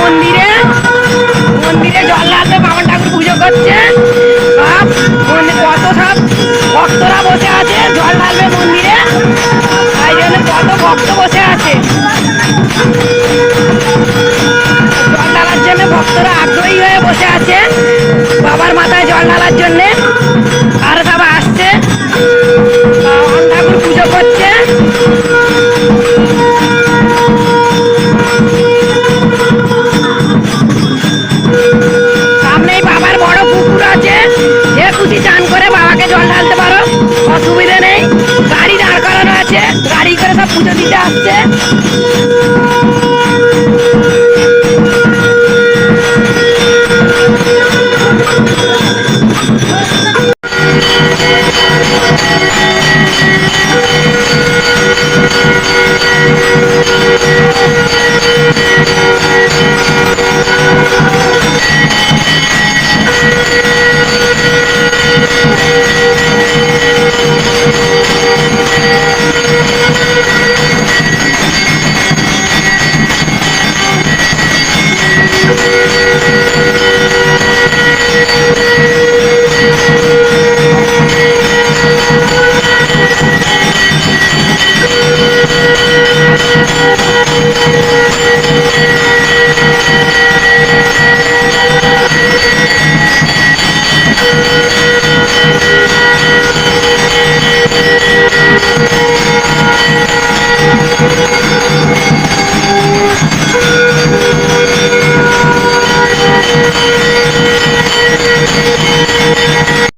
মন্দিরে। মন্দিরে জল ঢালতে বাবা ঠাকুর পুজো করছে। মন্দির সব ভক্তরা বসে আছে, জল ঢালবে মন্দিরে। তাই জন্য ভক্ত বসে আছে। জল ঢালার জন্য ভক্তরা আগ্রহী হয়ে বসে আছে। বাবার মাথায় জল ঢালার জন্যে। পুজো দিতে আসছে?